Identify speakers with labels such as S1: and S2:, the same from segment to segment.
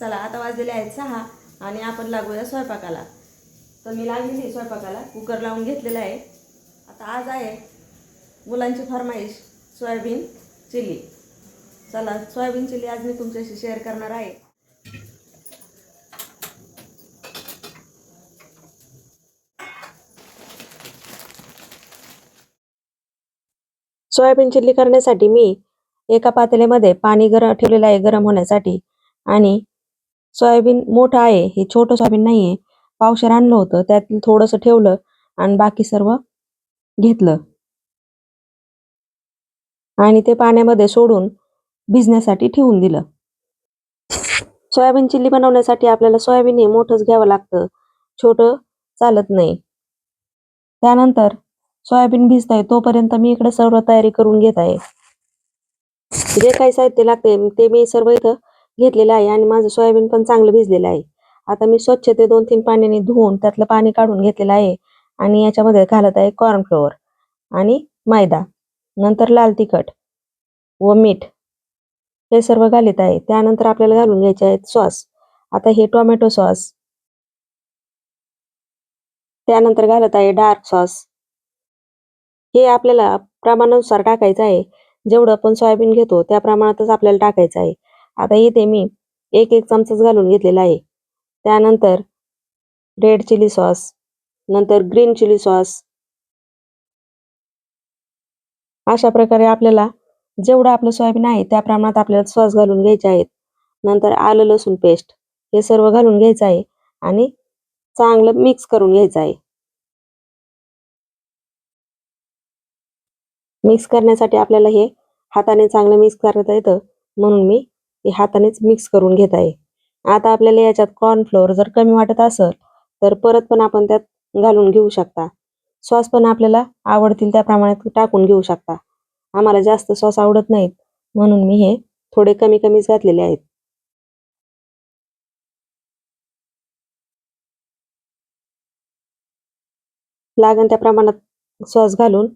S1: चला आता वाजलेले आहेत सहा आणि आपण लागूया स्वयंपाकाला. तर मी लागलेली स्वयंपाकाला कुकर लावून घेतलेला आहे. आता आज आहे मुलांची फरमाईश सोयाबीन चिली. चला सोयाबीन चिली आज मी तुमच्याशी शेअर करणार आहे. सोयाबीन चिल्ली करण्यासाठी मी एका पातेल्यामध्ये पाणी गरम ठेवलेलं आहे गरम होण्यासाठी आणि सोयाबीन मोठं आहे हे छोटं सोयाबीन नाही आहे पावशेर आणलं होतं त्यात थोडंसं ठेवलं आणि बाकी सर्व घेतलं. आणि ते पाण्यामध्ये सोडून भिजण्यासाठी ठेवून दिलं. सोयाबीन चिल्ली बनवण्यासाठी आपल्याला सोयाबीन हे मोठंच घ्यावं लागतं. छोटं चालत नाही. त्यानंतर सोयाबीन भिजत आहे तोपर्यंत मी इकडे सर्व तयारी करून घेत आहे. जे काही साहित्य लागते ते मी सर्व इथं घेतलेलं आहे आणि माझं सोयाबीन पण चांगलं भिजलेलं आहे. आता मी स्वच्छ ते दोन तीन पाण्याने धुवून त्यातलं पाणी काढून घेतलेलं आहे आणि याच्यामध्ये घालत आहे कॉर्नफ्लोअर आणि मैदा नंतर लाल तिखट व मीठ. हे सर्व घालीत आहे. त्यानंतर आपल्याला घालून घ्यायचे आहेत सॉस. आता हे टोमॅटो सॉस. त्यानंतर घालत आहे डार्क सॉस. हे आपल्याला प्रमाणानुसार टाकायचं आहे. जेवढं आपण सोयाबीन घेतो त्या प्रमाणातच आपल्याला टाकायचं आहे. आता इथे मी. एक एक चमचाच घालून घेतलेला आहे. त्यानंतर रेड चिली सॉस नंतर ग्रीन चिली सॉस अशा प्रकारे आपल्याला जेवढं आपलं सोयाबीन आहे त्या प्रमाणात आपल्याला सॉस घालून घ्यायचे आहेत. नंतर आलं लसूण पेस्ट हे सर्व घालून घ्यायचं आहे आणि चांगलं मिक्स करून घ्यायचं आहे. मिक्स करण्यासाठी आपल्याला हे हाताने चांगलं मिक्स करता येतं म्हणून मी हे हातानेच मिक्स करून घेत आहे. आता आपल्याला याच्यात कॉर्नफ्लोअर जर कमी वाटत असेल तर परत पण आपण त्यात घालून घेऊ शकता. सॉस पण आपल्याला आवडतील त्या प्रमाणात टाकून घेऊ शकता. आम्हाला जास्त सॉस आवडत नाहीत म्हणून मी हे थोडे कमी कमीच घातलेले आहेत. लागण त्या प्रमाणात सॉस घालून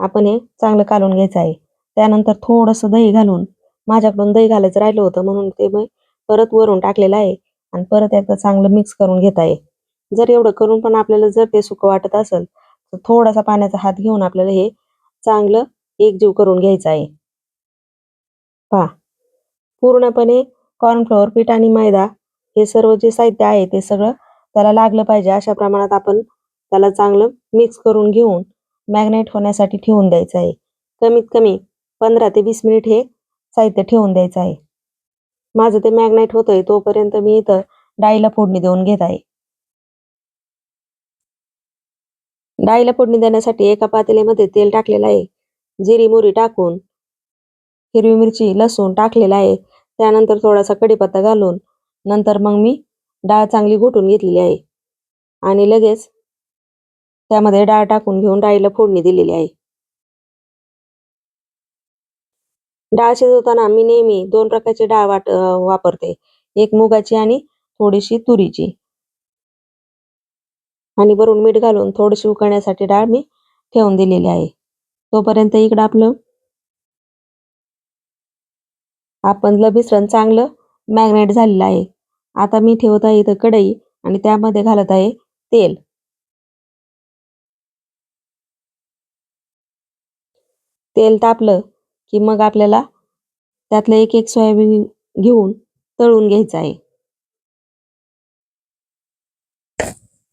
S1: आपण हे चांगलं कालून घ्यायचं आहे. त्यानंतर थोडंसं दही घालून माझ्याकडून दही घालायचं राहिलं होतं म्हणून ते मी परत वरून टाकलेलं आहे आणि परत एकदा चांगलं मिक्स करून घेत आहे. जर एवढं करून पण आपल्याला जर ते सुकं वाटत असेल तर थोडासा पाण्याचा हात घेऊन आपल्याला हे चांगलं एकजीव करून घ्यायचं आहे. पहा पूर्णपणे कॉर्नफ्लॉवर पीठ आणि मैदा हे सर्व जे साहित्य आहे ते सगळं त्याला लागलं पाहिजे. अशा प्रमाणात आपण त्याला चांगलं मिक्स करून घेऊन मॅग्नेट होण्यासाठी ठेवून द्यायचं आहे. कमीत कमी पंधरा ते वीस मिनिट हे साहित्य ठेवून द्यायचं आहे. माझं ते मॅग्नेट होतंय तोपर्यंत मी इथं डाळीला फोडणी देऊन घेत आहे. डाळीला फोडणी देण्यासाठी एका पातेल्यामध्ये तेल टाकलेलं आहे. जिरी मोहरी टाकून हिरवी मिरची लसूण टाकलेला आहे. त्यानंतर थोडासा कढीपत्ता घालून नंतर मग मी डाळ चांगली घोटून घेतलेली आहे. आणि लगेच त्यामध्ये डाळ टाकून घेऊन डाळीला फोडणी दिलेली आहे. डाळ शिजवताना मी नेहमी दोन प्रकारची डाळ वाट वापरते. एक मुगाची आणि थोडीशी तुरीची. आणि वरून मीठ घालून थोडीशी उकळण्यासाठी डाळ मी ठेवून दिलेली आहे. तोपर्यंत इकडं आपलं आपण लभिसरण चांगलं मॅग्नेट झालेलं आहे. आता मी ठेवत आहे इथं कढई आणि त्यामध्ये घालत आहे तेल. तेल तापलं की मग आपल्याला त्यातलं एक एक सोयाबीन घेऊन तळून घ्यायचं आहे.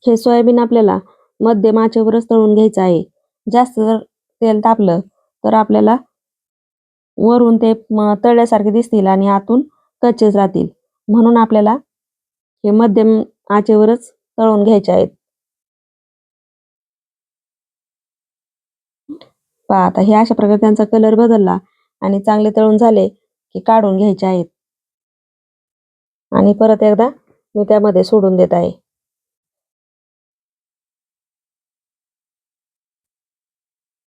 S1: हे सोयाबीन आपल्याला मध्यम आचेवरच तळून घ्यायचं आहे. जास्त जर तेल तापलं तर आपल्याला वरून ते तळल्यासारखे दिसतील आणि आतून कच्चेच राहतील. म्हणून आपल्याला हे मध्यम आचेवरच तळून घ्यायचे आहेत. पहा आता हे अशा प्रकारे त्यांचा कलर बदलला. आणि चांगले तळून झाले की काढून घ्यायचे आहेत. आणि परत एकदा मी त्यामध्ये सोडून देत आहे.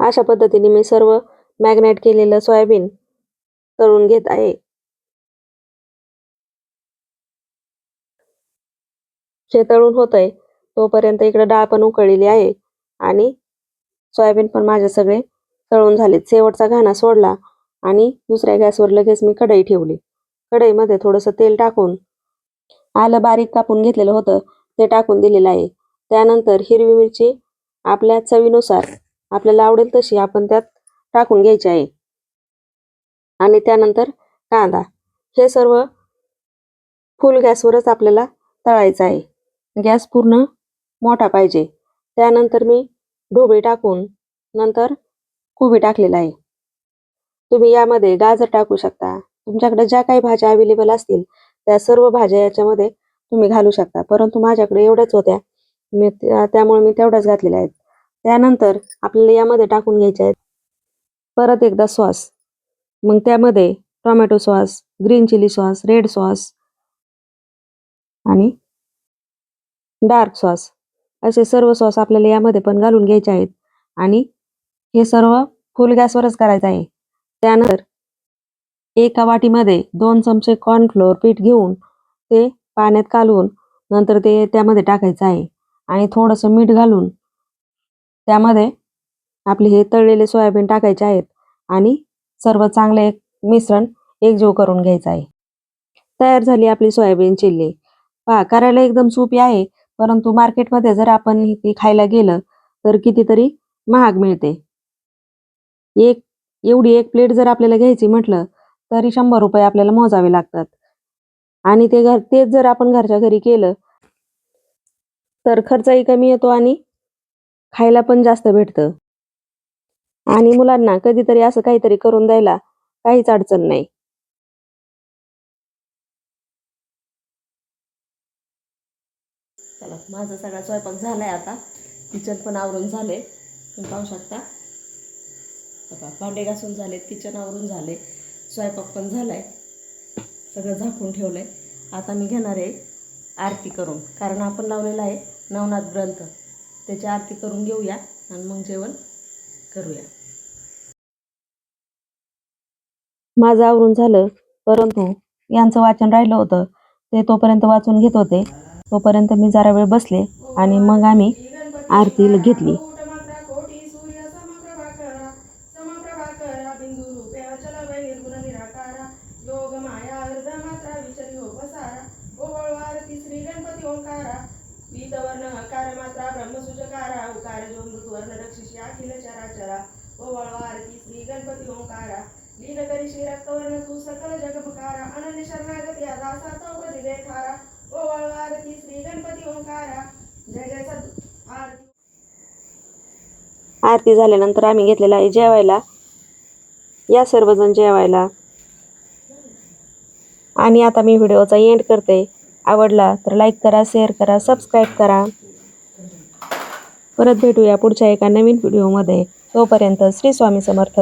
S1: अशा पद्धतीने मी सर्व मॅग्नेट केलेलं सोयाबीन तळून घेत आहे. हे तळून होतंय तोपर्यंत इकडे डाळ पण उकळलेली आहे आणि सोयाबीन पण माझे सगळे तळून झाले शेवटचा घाणा सोडला आणि दुसऱ्या गॅसवर लगेच मी कढई ठेवली. कढईमध्ये थोडंसं तेल टाकून आलं बारीक कापून घेतलेलं होतं ते टाकून दिलेलं आहे. त्यानंतर हिरवी मिरची आपल्या चवीनुसार आपल्याला आवडेल तशी आपण त्यात टाकून घ्यायची आहे. आणि त्यानंतर कांदा. हे सर्व फुल गॅसवरच आपल्याला तळायचं आहे. गॅस पूर्ण मोठा पाहिजे. त्यानंतर मी ढोबळी टाकून नंतर कोबी टाकलेला आहे. तुम्ही यामध्ये गाजर टाकू शकता. तुमच्याकडे ज्या काही भाज्या अवेलेबल असतील त्या सर्व भाज्या याच्यामध्ये तुम्ही घालू शकता. परंतु माझ्याकडे एवढ्याच होत्या. मी त्या- त्यामुळे मी तेवढ्याच घातलेल्या आहेत. त्यानंतर आपल्याला यामध्ये टाकून घ्यायचे आहेत. परत एकदा सॉस. मग त्यामध्ये tomato sauce green chilli sauce red sauce आणि डार्क सॉस असे सर्व सॉस आपल्याला यामध्ये पण घालून घ्यायचे आहेत. आणि हे सर्व फुल गॅसवरच करायचं आहे. त्यानंतर एका वाटीमध्ये दोन चमचे कॉर्नफ्लोअर पीठ घेऊन ते पाण्यात कालवून नंतर ते त्यामध्ये टाकायचं आहे. आणि थोडंसं मीठ घालून त्यामध्ये आपले हे तळलेले सोयाबीन टाकायचे आहेत आणि सर्व चांगले मिश्रण एकजीव करून घ्यायचं आहे. तयार झाली आपली सोयाबीन चिल्ली. पहा करायला एकदम सोपी आहे परंतु मार्केटमध्ये जर आपण ती खायला गेलं तर कितीतरी महाग मिळते. एक एवढी एक प्लेट जर आपल्याला घ्यायची म्हटलं तरी शंभर रुपये आपल्याला मोजावे लागतात. आणि ते घर तेच जर आपण घरच्या घरी केलं तर खर्चही कमी येतो आणि खायला पण जास्त भेटतं. आणि मुलांना कधीतरी असं काहीतरी करून द्यायला काहीच अडचण नाही. चला माझा सगळा स्वयंपाक झालाय आता. किचन पण आवरून झाले. तुम्ही पाहू शकता. आता भांडे घासून झाले किचन आवरून झाले. स्वयंपाक पण झालाय. सगळं झाकून ठेवलं आहे आता मी घेणार आहे आरती करून. कारण आपण लावलेला आहे नवनाथ ग्रंथ. त्याची आरती करून घेऊया आणि मग जेवण करूया. माझं आवरून झालं परंतु यांचं वाचन राहिलं होतं. ते तोपर्यंत वाचून घेत होते. तोपर्यंत मी जरा वेळ बसले आणि मग आम्ही आरती घेतली.
S2: लीन करी श्री रक्तवर्ण तू सकल जगमकारा अनन्य शरणागती दासा चौपदी देखारा ओवळवारती श्री गणपती ओंकारा जय जय सद आरती.
S1: आरती झाल्यानंतर आम्ही घेतलेला आहे जेवायला. या सर्वजण जेवायला. आणि आता मी व्हिडिओचा एंड करते. आवडला तर लाईक करा शेअर करा सबस्क्राईब करा. परत भेटूया पुढच्या एका नवीन व्हिडिओमध्ये तोपर्यंत श्री स्वामी समर्थ.